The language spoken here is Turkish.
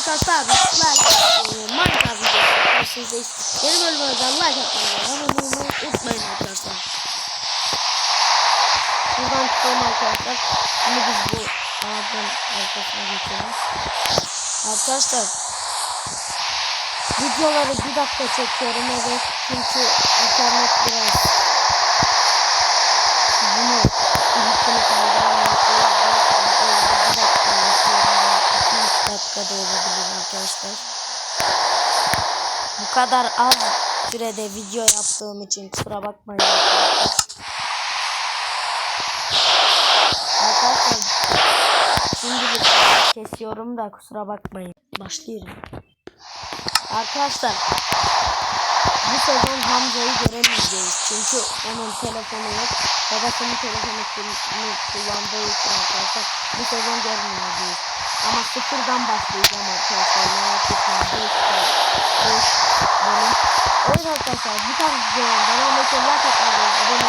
arkadaşlar sizlerle Minecraft videosu karşınızdayız. Yeni bölüme özel like atmayı abone olmayı unutmayın arkadaşlar. Buradan çıkalım arkadaşlar. Şimdi biz bu ağacın arkasına geçelim. Arkadaşlar videoları bir dakika çekiyorum evet çünkü internet biraz bunu ilgili kaldıramıyor. Bir dakika yapıyorum. 2-3 dakikada olabilir arkadaşlar. Bu kadar az sürede video yaptığım için kusura bakmayın arkadaşlar. Şimdi kesiyorum da kusura bakmayın. Başlıyorum. Arkadaşlar bu sezon Hamza'yı göremeyeceğiz. Çünkü onun telefonu yok. Babasının telefonu kullandığı için arkadaşlar bu sezon görmeyeceğiz. Ama sıfırdan başlayacağım arkadaşlar. Merak etmeyin. 5 5 bölüm. Evet arkadaşlar bu tarz videoların devam etmeye like atmayı, abone olmayı